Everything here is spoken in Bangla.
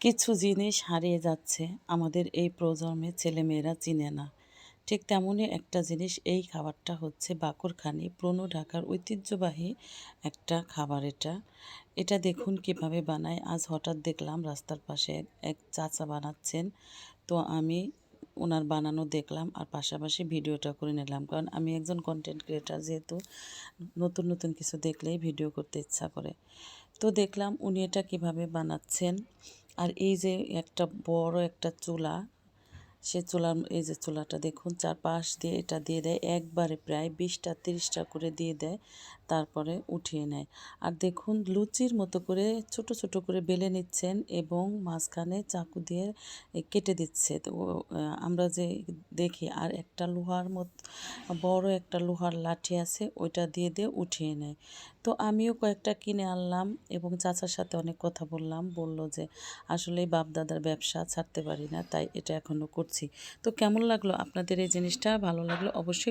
কিছু জিনিস হারিয়ে যাচ্ছে আমাদের এই প্রজন্মের ছেলেমেয়েরা চিনে না। ঠিক তেমনই একটা জিনিস এই খাবারটা হচ্ছে বাকরখানি। পুরনো ঢাকার ঐতিহ্যবাহী একটা খাবার এটা। এটা দেখুন কীভাবে বানায়। আজ হঠাৎ দেখলাম রাস্তার পাশে এক চাচা বানাচ্ছেন। তো আমি ওনার বানানো দেখলাম আর পাশাপাশি ভিডিওটা করে নিলাম। কারণ আমি একজন কন্টেন্ট ক্রিয়েটার যেহেতু, নতুন নতুন কিছু দেখলেই ভিডিও করতে ইচ্ছা করে। তো দেখলাম উনি এটা কীভাবে বানাচ্ছেন। আর এই যে একটা বড় একটা চুলা সে চুলার এই যে চুলাটা দেখুন, চারপাশ দিয়ে এটা দিয়ে দেয়। একবারে প্রায় বিশটা, তিরিশটা করে দিয়ে দেয়, তারপরে উঠিয়ে নেয়। আর দেখুন, লুচির মতো করে ছোট ছোট করে বেলে নিচ্ছেন এবং মাঝখানে চাকু দিয়ে কেটে দিচ্ছে। তো আমরা যে দেখি, আর একটা লোহার মত, বড় একটা লোহার লাঠি আছে, ওইটা দিয়ে দিয়ে উঠিয়ে নেয়। তো আমিও কয়েকটা কিনে আনলাম এবং চাচার সাথে অনেক কথা বললাম। বলল যে আসলে বাপ দাদার ব্যবসা ছাড়তে পারি না, তাই এটা এখনও করছি তো কেমন লাগল? আপনাদের এই জিনিসটা ভালো লাগল? অবশ্যই